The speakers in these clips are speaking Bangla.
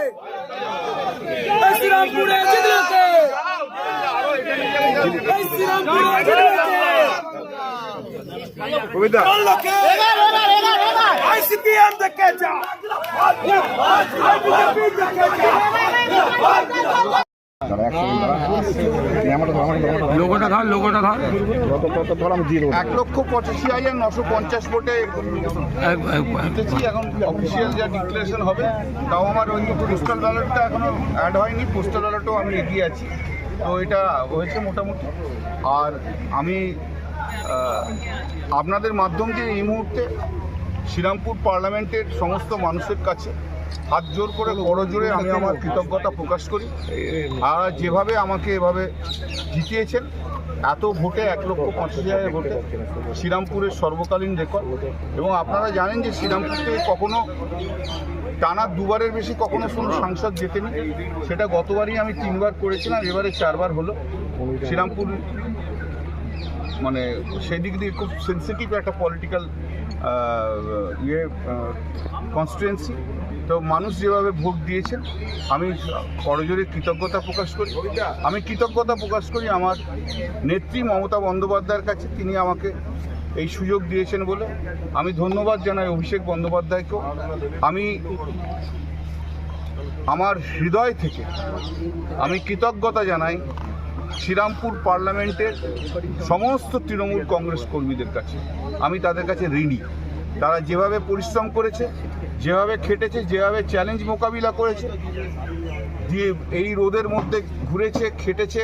এই শ্রীরামপুরে জিতলো কে এই শ্রীরামপুরে জিতলো কে কবিতা আইসিপিএম দেখে যা। আইবিজেপি দেখে যা দাঁড়া, এক সেকেন্ড দাঁড়া। এই আমারটা ধর, আমারটা ধর, আমারটা ধর। লোগোটা ধর লোগোটা ধর। ধর আমি দিয়ে দেবো এক লক্ষ পঁচাশি হাজার নশো পঞ্চাশ ভোটে জিতেছি। এখন অফিসিয়াল যা ডিক্লারেশন হবে তাও আমার ওই পোস্টাল ব্যালটটা এখনও অ্যাড হয়নি পোস্টাল ব্যালটও আমি এগিয়ে আছি। তো এটা হয়েছে মোটামুটি। আর আমি আপনাদের মাধ্যম দিয়ে এই মুহূর্তে শ্রীরামপুর পার্লামেন্টের সমস্ত মানুষের কাছে হাত জোর করে বড় জোরে আমি আমার কৃতজ্ঞতা প্রকাশ করি। আর যেভাবে আমাকে এভাবে জিতিয়েছেন, এত ভোটে এক লক্ষ পঁচিশ হাজার ভোটে শ্রীরামপুরের সর্বকালীন রেকর্ড। এবং আপনারা জানেন যে শ্রীরামপুর থেকে কখনো টানা দুবারের বেশি কখনো কোনো সাংসদ জেতেনি। সেটা গতবারই আমি তিনবার করেছিলাম, এবারে চারবার হলো। শ্রীরামপুর মানে সেদিক দিয়ে খুব সেন্সিটিভ একটা পলিটিক্যাল ইয়ে কনস্টিটুয়েন্সি তো মানুষ যেভাবে ভোট দিয়েছেন আমি করজোরে কৃতজ্ঞতা প্রকাশ করি। আমি কৃতজ্ঞতা প্রকাশ করি আমার নেত্রী মমতা বন্দ্যোপাধ্যায়ের কাছে, তিনি আমাকে এই সুযোগ দিয়েছেন বলে। আমি ধন্যবাদ জানাই অভিষেক বন্দ্যোপাধ্যায়কেও। আমি আমার হৃদয় থেকে আমি কৃতজ্ঞতা জানাই শ্রীরামপুর পার্লামেন্টের সমস্ত তৃণমূল কংগ্রেস কর্মীদের কাছে। আমি তাদের কাছে ঋণী। তারা যেভাবে পরিশ্রম করেছে, যেভাবে খেটেছে, যেভাবে চ্যালেঞ্জ মোকাবিলা করেছে এই রোদের মধ্যে ঘুরেছে, খেটেছে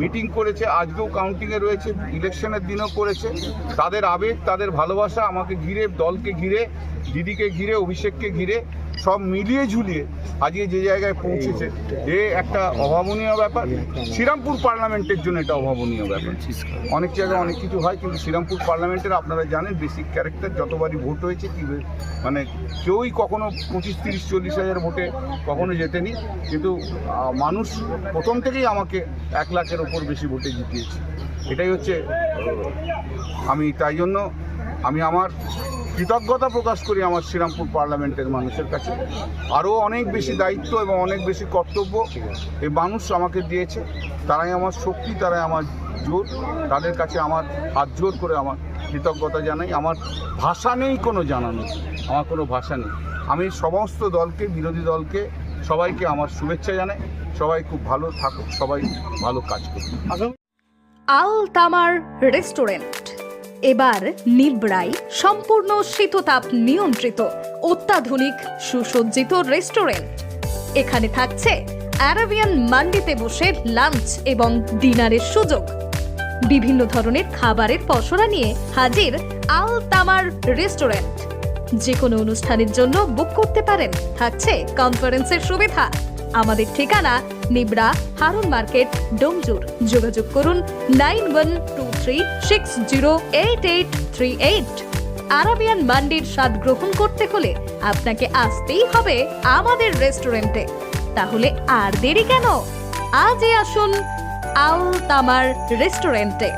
মিটিং করেছে, আজকেও কাউন্টিংয়ে রয়েছে ইলেকশনের দিনও করেছে। তাদের আবেগ, তাদের ভালোবাসা আমাকে ঘিরে, দলকে ঘিরে, দিদিকে ঘিরে, অভিষেককে ঘিরে সব মিলিয়ে ঝুলিয়ে আজকে যে জায়গায় পৌঁছেছে। এ একটা অভাবনীয় ব্যাপার। শ্রীরামপুর পার্লামেন্টের জন্য এটা অভাবনীয় ব্যাপার। অনেক জায়গায় অনেক কিছু হয়, কিন্তু শ্রীরামপুর পার্লামেন্টের আপনারা জানেন, বেসিক ক্যারেক্টার, যতবারই ভোট হয়েছে কি মানে কেউই কখনো পঁচিশ, তিরিশ, চল্লিশ হাজার ভোটে কখনো জেতেনি। কিন্তু মানুষ প্রথম থেকেই আমাকে এক লাখের ওপর বেশি ভোটে জিতিয়েছে। এটাই হচ্ছে, আমি তাই জন্য আমি আমার কৃতজ্ঞতা প্রকাশ করি আমার শ্রীরামপুর পার্লামেন্টের মানুষের কাছে। আরও অনেক বেশি দায়িত্ব এবং অনেক বেশি কর্তব্য এই মানুষ আমাকে দিয়েছে। তারাই আমার শক্তি, তারাই আমার জোর, তাদের কাছে আমার হাত জোর করে আমার কৃতজ্ঞতা জানাই। আমার ভাষা নেই কোনো জানানো আমার কোনো ভাষা নেই। আমি সমস্ত দলকে, বিরোধী দলকে সবাইকে আমার শুভেচ্ছা জানাই। সবাই খুব ভালো থাকুক, সবাই ভালো কাজ করুক। আল তামার রেস্টুরেন্ট। এবার নিবড়াই সম্পূর্ণ শীততাপ নিয়ন্ত্রিত, অত্যাধুনিক, সুসজ্জিত রেস্টুরেন্ট। এখানে থাকছে অ্যারাবিয়ান মান্ডিতে বসে লাঞ্চ এবং ডিনারের সুযোগ। বিভিন্ন ধরনের খাবারের পসরা নিয়ে হাজির আল তামার রেস্টুরেন্ট। যে কোনো অনুষ্ঠানের জন্য বুক করতে পারেন। থাকছে কনফারেন্সের সুবিধা। আমাদের ঠিকানা নিবড়া হারুন মার্কেট, ডোমজুর। যোগাযোগ করুন nine one two three six zero eight eight three eight. Arabian মান্ডির স্বাদ গ্রহণ করতে হলে আপনাকে আসতেই হবে আমাদের রেস্টুরেন্টে। তাহলে আর দেরি কেন? আজই আসুন আল তামার রেস্টুরেন্টে।